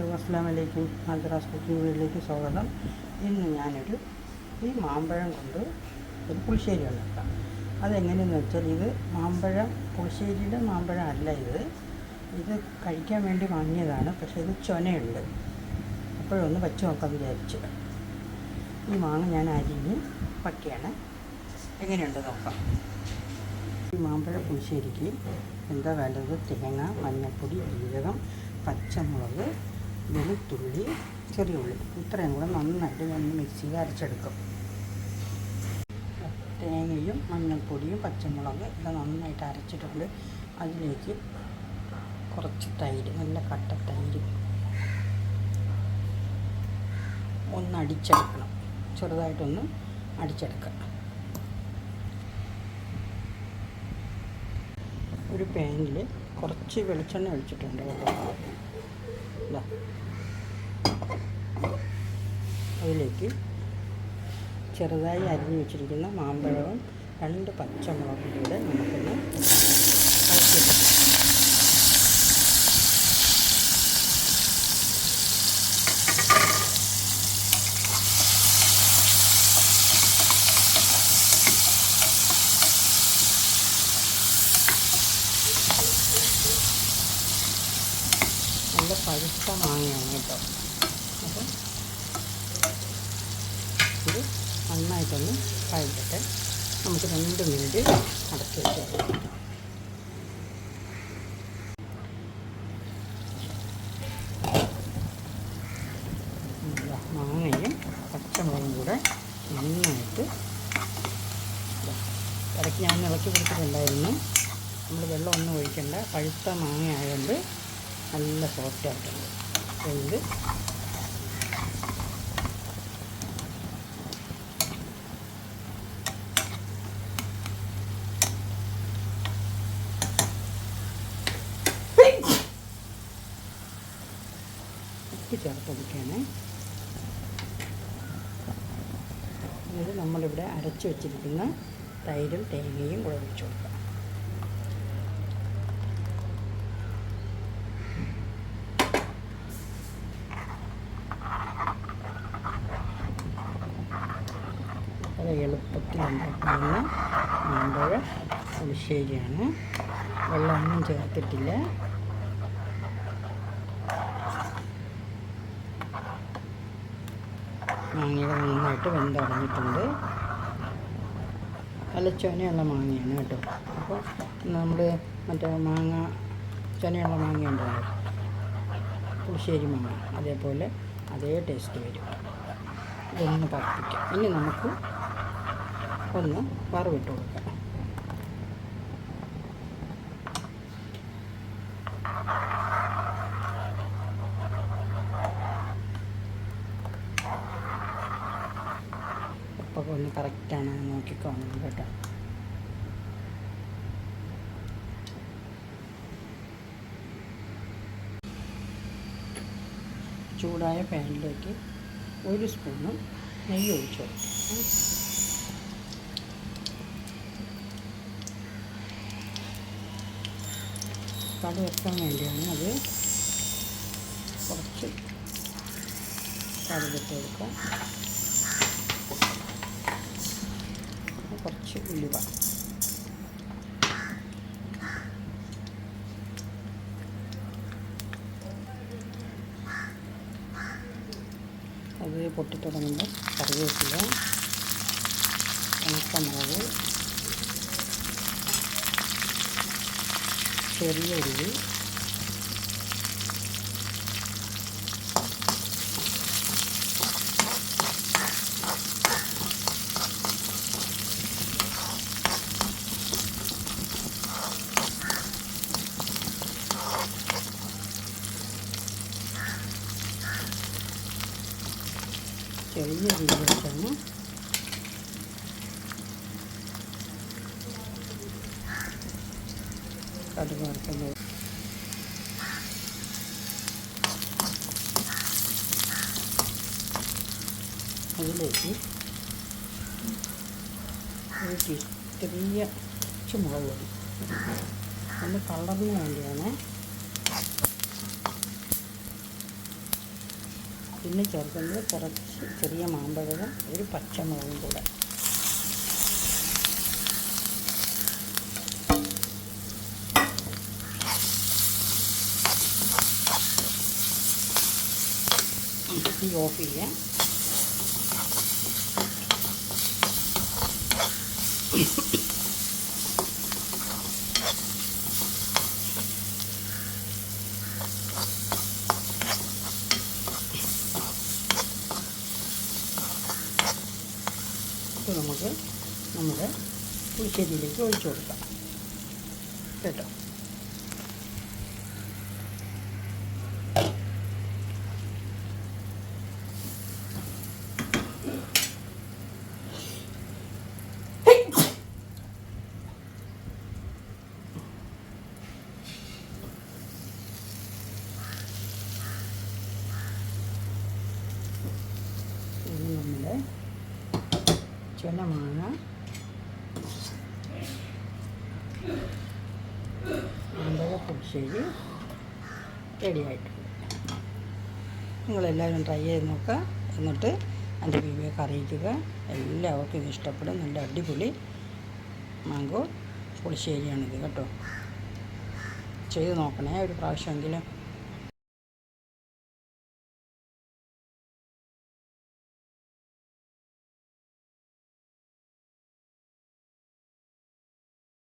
Hello അസ്സാം വലൈക്കും Madras cooking വീട്ടിലേക്ക് സ്വാഗതം. ഇന്ന് ഞാനൊരു ഈ മാമ്പഴം കൊണ്ട് ഒരു പുളിശ്ശേരി ഉണ്ടാക്കാം. അതെങ്ങനെയെന്ന് വെച്ചാൽ ഇത് മാമ്പഴം പുളിശ്ശേരിയുടെ മാമ്പഴം അല്ല ഇത്. ഇത് കഴിക്കാൻ വേണ്ടി വാങ്ങിയതാണ് പക്ഷേ ഇത് ചൊനയുണ്ട്. അപ്പോഴൊന്ന് വച്ച് നോക്കാൻ വിചാരിച്ചു. ഈ മാങ്ങ ഞാൻ അരിഞ്ഞ് പക്കയാണ് എങ്ങനെയുണ്ട് നോക്കാം. ഈ മാമ്പഴ പുളിശ്ശേരിക്ക് എന്താ വേണ്ടത്? തേങ്ങ മഞ്ഞൾപ്പൊടി ജീരകം പച്ചമുളക് വെളുത്തുള്ളി ചെറിയ ഉള്ളി. ഇത്രയും കൂടെ നന്നായിട്ട് ഞാൻ മിക്സിയിൽ അരച്ചെടുക്കും. തേങ്ങയും മഞ്ഞൾപ്പൊടിയും പച്ചമുളക് ഇത് നന്നായിട്ട് അരച്ചിട്ടുണ്ട്. അതിലേക്ക് കുറച്ച് തൈര് നല്ല കട്ട തൈര് ഒന്ന് അടിച്ചെടുക്കണം. ചെറുതായിട്ടൊന്ന് അടിച്ചെടുക്കാം. ഒരു പാനിൽ കുറച്ച് വെളിച്ചെണ്ണ ഒഴിച്ചിട്ടുണ്ട് കേട്ടോ. അതിലേക്ക് ചെറുതായി അരിഞ്ഞു വെച്ചിരിക്കുന്ന മാമ്പഴവും രണ്ട് പച്ചമുളകും കൂടെ നമുക്കൊന്ന് നല്ല പഴുത്ത മാങ്ങയാണ് കേട്ടോ അപ്പം ഇത് നന്നായിട്ടൊന്ന് പഴുത്തിട്ട് നമുക്ക് രണ്ട് മിനിറ്റ് അടച്ച് വെക്കാം. മാങ്ങയും പച്ചമുളകും കൂടെ നന്നായിട്ട്. ഇടയ്ക്ക് ഞാൻ ഇളക്കി കൊടുത്തിട്ടുണ്ടായിരുന്നു. നമ്മൾ വെള്ളം ഒന്നും ഒഴിക്കണ്ട പഴുത്ത മാങ്ങ ആയതുകൊണ്ട് നല്ല സോഫ്റ്റ് ആയിട്ടുണ്ട്. എന്ത് ഉപ്പ് ചേർത്തൊഴിക്കണേ ഇത് നമ്മളിവിടെ അരച്ച് വെച്ചിരിക്കുന്ന തൈരും തേങ്ങയും കൂടെ ഒഴിച്ചു കൊടുക്കാം. വളരെ എളുപ്പത്തിൽ ഉണ്ടാക്കുന്ന മാമ്പഴ പുളിശ്ശേരിയാണ്. വെള്ളമൊന്നും ചേർത്തിട്ടില്ല. മാങ്ങയുടെ നന്നായിട്ട് വെന്തടഞ്ഞിട്ടുണ്ട് നല്ല ചൊനയുള്ള മാങ്ങയാണ് കേട്ടോ. അപ്പോൾ നമ്മൾ മറ്റേ മാങ്ങ ചൊനയുള്ള മാങ്ങ ഉണ്ടല്ലോ. പുളിശ്ശേരി മാങ്ങ അതേപോലെ അതേ ടേസ്റ്റ് വരും. ഇതൊന്ന് പറപ്പിക്കാം. ഇനി നമുക്ക് ഒന്ന് വറവിട്ട് കൊടുക്കാം. ഉപ്പൊക്കെ ഒന്ന് കറക്റ്റാണ് നോക്കിക്കോണം കേട്ടോ. ചൂടായ പാനിലേക്ക് ഒരു സ്പൂണും നെയ്യ് ഒഴിച്ചു കൊടുക്കും കടു വെക്കാൻ വേണ്ടിയാണ് അത് കുറച്ച് കടുകിട്ട് കൊടുക്കാം കുറച്ച് ഉലുവ. അത് പൊട്ടിത്തുടങ്ങുമ്പോൾ കറിവേപ്പില ഉണക്കമുളക് ചെറിയ ഉള്ളി ചെറിയ ഉള്ളി കടുക് വറുക്കുന്നത് അതിലേക്ക് ഒരു ടീ- ചെറിയ കുറച്ച് മുളക് പൊടി. നല്ല കളറിന് വേണ്ടിയാണ് പിന്നെ ചേർക്കുന്നത് കുറച്ച് ചെറിയ മാമ്പഴവും ഒരു പച്ചമുളകും കൂടെ. തീ ഓഫ് ചെയ്യാം. ഇത് നമുക്ക് നമ്മുടെ പുളിശ്ശേരിയിലേക്ക് ഒഴിച്ചു കൊടുക്കാം. കേട്ടോ? നമ്മുടെ മാമ്പഴ പുളിശ്ശേരി റെഡിയായിട്ടുണ്ട് നിങ്ങളെല്ലാവരും ട്രൈ ചെയ്ത് നോക്കുക എന്നിട്ട് എന്റെ വീഡിയോക്ക് അറിയിക്കുക. എല്ലാവർക്കും ഇത് ഇഷ്ടപ്പെടും. നല്ല അടിപൊളി മാങ്കോ പുളിശ്ശേരിയാണിത് കേട്ടോ. ചെയ്ത് നോക്കണേ ഒരു പ്രാവശ്യമെങ്കിലും.